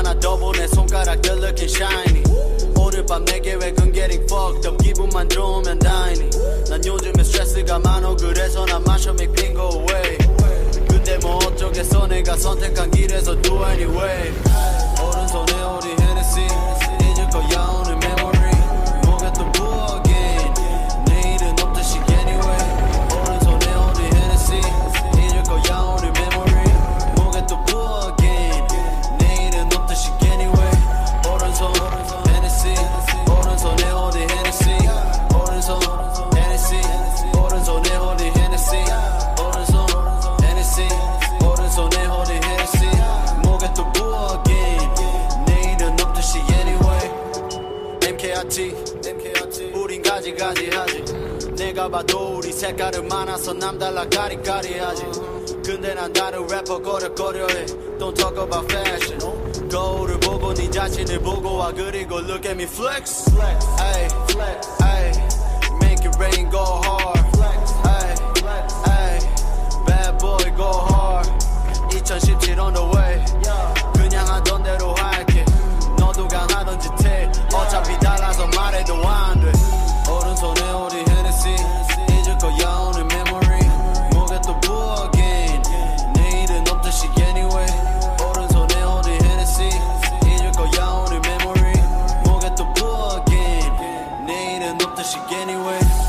손가락들 looking shiny. 오늘 밤왜 gun getting fucked up? 기분만 좋으면 다행이 난 요즘에 스트레스가 많어. 그래서 난 마셔 make pain go away. 근데 뭐 어쩌겠어. 내가 선택한 길에서 do anyway. 오른손에 우리 가지가지 하지 내가 봐도 우리 색깔은 많아서 남달라 까리까리하지 근데 난 다른 래퍼 거려거려해 Don't talk about fashion 거울을 보고 네 자신을 보고 와 그리고 look at me flex Ay, ay, make it rain go hard up the chick anyway